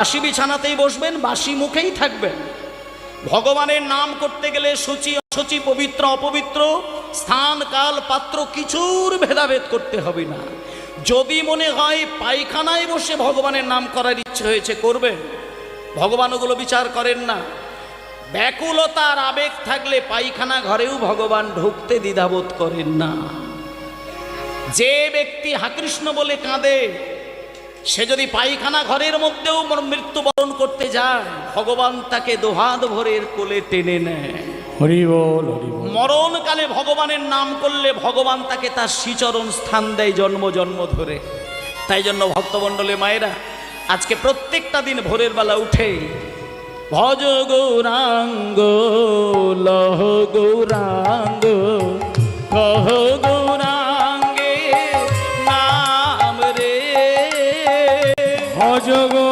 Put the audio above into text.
বাসি বিছানাতেই বসবেন বাসি মুখেই থাকবেন। ভগবানের নাম করতে গেলে সূচি অসুচি, পবিত্র অপবিত্র, স্থান, কাল, পাত্র কিছুর ভেদাভেদ করতে হবে না। যদি মনে হয় পায়খানায় বসে ভগবানের নাম করার ইচ্ছে হয়েছে, করবেন। ভগবান ওগুলো বিচার করেন না। ব্যাকুলতার আবেগ থাকলে পায়খানা ঘরেও ভগবান ঢুকতে দ্বিধাবোধ করেন না। যে ব্যক্তি হাকৃষ্ণ বলে কাঁদে সে যদি পায়খানা ঘরের মধ্যেও মৃত্যুবরণ করতে যায় ভগবান তাকে দোহাত ভরের কোলে টেনে নেয়। মরণকালে ভগবানের নাম করলে ভগবান তাকে তার শ্রীচরণ স্থান দেয় জন্ম জন্ম ধরে। তাই জন্য ভক্তমণ্ডলে মায়েরা আজকে প্রত্যেকটা দিন ভোরের বেলা উঠে ভজ গৌরাঙ্গ লহ গৌরাঙ্গ কহ গৌরাঙ্গ ভজগো।